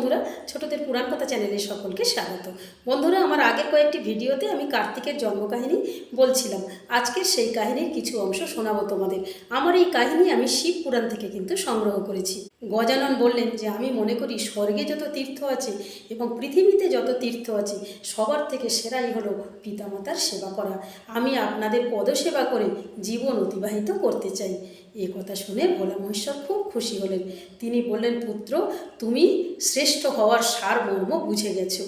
বন্ধুরা, ছোটদের পুরাণ কথা চ্যানেলে সকলকে স্বাগত। বন্ধুরা, আমার আগের কয়েকটি ভিডিওতে আমি কার্তিকের জন্মকাহিনী বলছিলাম। আজকের সেই কাহিনীর কিছু অংশ শোনাবো তোমাদের। আমার এই কাহিনী আমি শিব পুরাণ থেকে কিন্তু সংগ্রহ করেছি। গজানন বললেন যে, আমি মনে করি স্বর্গে যত তীর্থ আছে এবং পৃথিবীতে যত তীর্থ আছে, সবার থেকে সেরাই হলো পিতামাতার সেবা করা। আমি আপনাদের পদসেবা করে জীবন অতিবাহিত করতে চাই। এ কথা শুনে ভোলা মহেশ্বর খুব খুশি হলেন। তিনি বললেন, পুত্র, তুমি শ্রেষ্ঠ হওয়ার সারমর্ম বুঝে গেছো।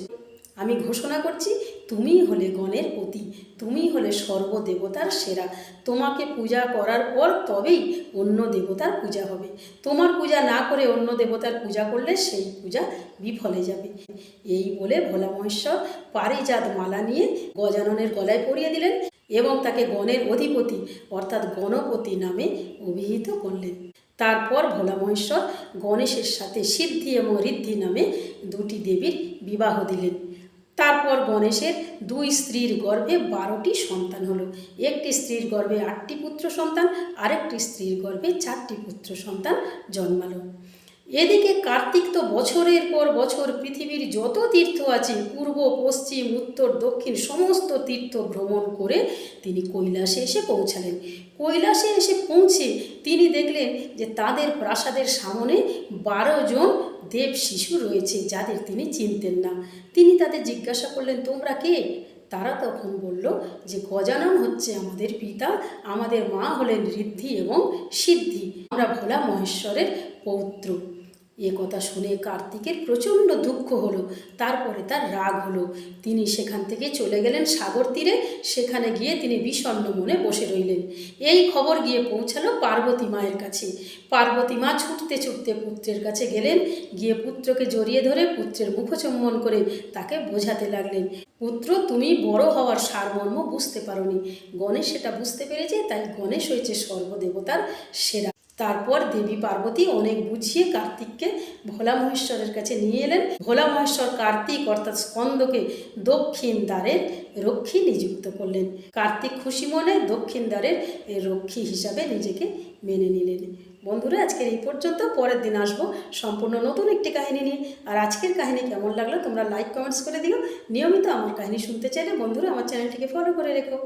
আমি ঘোষণা করছি তুমি হলে গণের পতি তুমিই হলে সর্বদেবতার সেরা। তোমাকে পূজা করার পর তবেই অন্য দেবতার পূজা হবে। তোমার পূজা না করে অন্য দেবতার পূজা করলে সেই পূজা বিফলে যাবে। এই বলে ভোলা মহেশ্বর পারিজাত মালা নিয়ে গজাননের গলায় পরিয়ে দিলেন এবং তাকে গণের অধিপতি অর্থাৎ গণপতি নামে অভিহিত করলেন। তারপর ভোলা মহেশ্বর গণেশের সাথে সিদ্ধি এবং ঋদ্ধি নামে দুটি দেবীর বিবাহ দিলেন। তারপর গণেশের দুই স্ত্রীর গর্ভে বারোটি সন্তান হলো। একটি স্ত্রীর গর্ভে আটটি পুত্র সন্তান, আরেকটি স্ত্রীর গর্ভে চারটি পুত্র সন্তান জন্মালো। এদিকে কার্তিক তো বছরের পর বছর পৃথিবীর যত তীর্থ আছে, পূর্ব, পশ্চিম, উত্তর, দক্ষিণ সমস্ত তীর্থ ভ্রমণ করে তিনি কৈলাসে এসে পৌঁছালেন। কৈলাসে এসে পৌঁছে তিনি দেখলেন যে তাদের প্রাসাদের সামনে বারো জন দেব শিশু রয়েছে যাদের তিনি চিনতেন না। তিনি তাদের জিজ্ঞাসা করলেন, তোমরা কে? তারা তখন বলল, যে গজানন হচ্ছে আমাদের পিতা, আমাদের মা হলেন ঋদ্ধি এবং সিদ্ধি। আমরা ভোলা মহেশ্বরের পৌত্র। এ কথা শুনে কার্তিকের প্রচণ্ড দুঃখ হলো, তারপরে তার রাগ হলো। তিনি সেখান থেকে চলে গেলেন সাগর তীরে, সেখানে গিয়ে তিনি বিষণ্ণ মনে বসে রইলেন। এই খবর গিয়ে পৌঁছালো পার্বতী মায়ের কাছে। পার্বতী মা ছুটতে ছুটতে পুত্রের কাছে গেলেন, গিয়ে পুত্রকে জড়িয়ে ধরে পুত্রের মুখচুম্বন করে তাকে বোঝাতে লাগলেন, পুত্র, তুমি বড় হওয়ার সারমর্ম বুঝতে পারোনি। গণেশ সেটা বুঝতে পেরেছে, তাই গণেশ হয়েছে সর্বদেবতার সেরা তারপর দেবী পার্বতী অনেক বুঝিয়ে কার্তিককে ভোলা মহেশ্বরের কাছে নিয়ে এলেন। ভোলা মহেশ্বর কার্তিক অর্থাৎ স্কন্দকে দক্ষিণ দ্বারের রক্ষী নিযুক্ত করলেন। কার্তিক খুশি মনে দক্ষিণ দ্বারের রক্ষী হিসাবে নিজেকে মেনে নিলেন। বন্ধুরা, আজকের এই পর্যন্ত। পরের দিন আসব সম্পূর্ণ নতুন একটি কাহিনী নিয়ে। আর আজকের কাহিনী কেমন লাগল তোমরা লাইক কমেন্টস করে দিও। নিয়মিত আমার কাহিনী শুনতে চাইলে বন্ধুরা আমার চ্যানেলটিকে ফলো করে রেখো।